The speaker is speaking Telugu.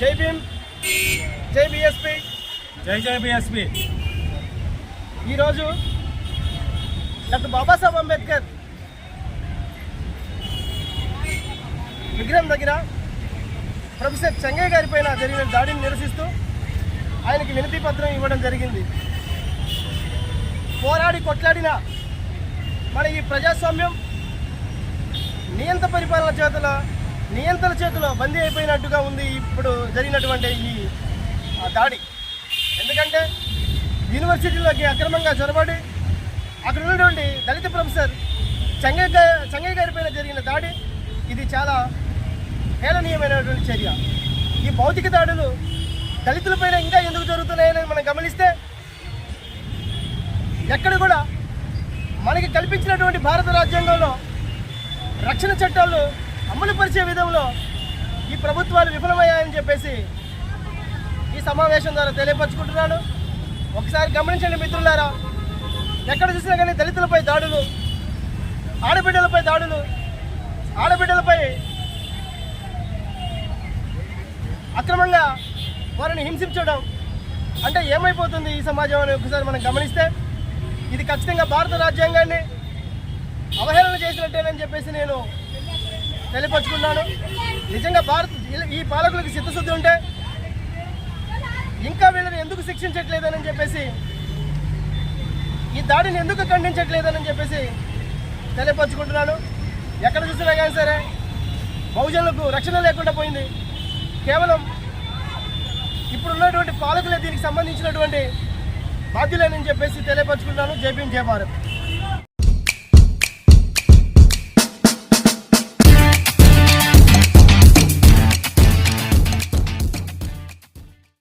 జై భీమ్ జై బిఎస్పి జై జై బిఎస్పి ఈరోజు డాక్టర్ బాబాసాహెబ్ అంబేద్కర్ విగ్రహం దగ్గర ప్రొఫెసర్ చెంగయ్య గారి పైన జరిగిన దాడిని నిరసిస్తూ ఆయనకి వినతి పత్రం ఇవ్వడం జరిగింది. పోరాడి కొట్లాడిన మన ఈ ప్రజాస్వామ్యం నియంత్ర పరిపాలన చేతల నియంత్రణ చేతిలో బందీ అయిపోయినట్టుగా ఉంది ఇప్పుడు జరిగినటువంటి ఈ ఆ, దాడి. ఎందుకంటే యూనివర్సిటీలోకి అక్రమంగా చొరబడి అక్కడ ఉన్నటువంటి దళిత ప్రొఫెసర్ చెంగయ్య గా- చెంగయ్య గారి పైన జరిగిన దాడి ఇది చాలా హేళనీయమైనటువంటి చర్య. ఈ భౌతిక దాడులు దళితులపైన ఇంకా ఎందుకు జరుగుతున్నాయని మనం గమనిస్తే ఎక్కడ కూడా మనకి కల్పించినటువంటి భారత రాజ్యాంగంలో రక్షణ చట్టాలు అమలు పరిచే విధంలో ఈ ప్రభుత్వాలు విఫలమయ్యాయని చెప్పేసి ఈ సమావేశం ద్వారా తెలియపరచుకుంటున్నాను. ఒకసారి గమనించండి మిత్రులారా ఎక్కడ చూసినా కానీ దళితులపై దాడులు ఆడబిడ్డలపై దాడులు ఆడబిడ్డలపై అక్రమంగా వారిని హింసించడం అంటే ఏమైపోతుంది ఈ సమాజం అని ఒకసారి మనం గమనిస్తే ఇది ఖచ్చితంగా భారత రాజ్యాంగాన్ని అవహేళన చేసినట్టేనని చెప్పేసి నేను తెలియపరుచుకున్నాను నిజంగా భారత్ ఈ పాలకులకు చిత్తశుద్ధి ఉంటే ఇంకా వీళ్ళని ఎందుకు శిక్షించట్లేదని చెప్పేసి ఈ దాడిని ఎందుకు ఖండించట్లేదని చెప్పేసి తెలియపరుచుకుంటున్నాను ఎక్కడ చూసినా కానీ సరే బహుజనులకు రక్షణ లేకుండా పోయింది. కేవలం ఇప్పుడున్నటువంటి పాలకులే దీనికి సంబంధించినటువంటి బాధ్యులేనని చెప్పేసి తెలియపరుచుకుంటున్నాను. జై జయభారత్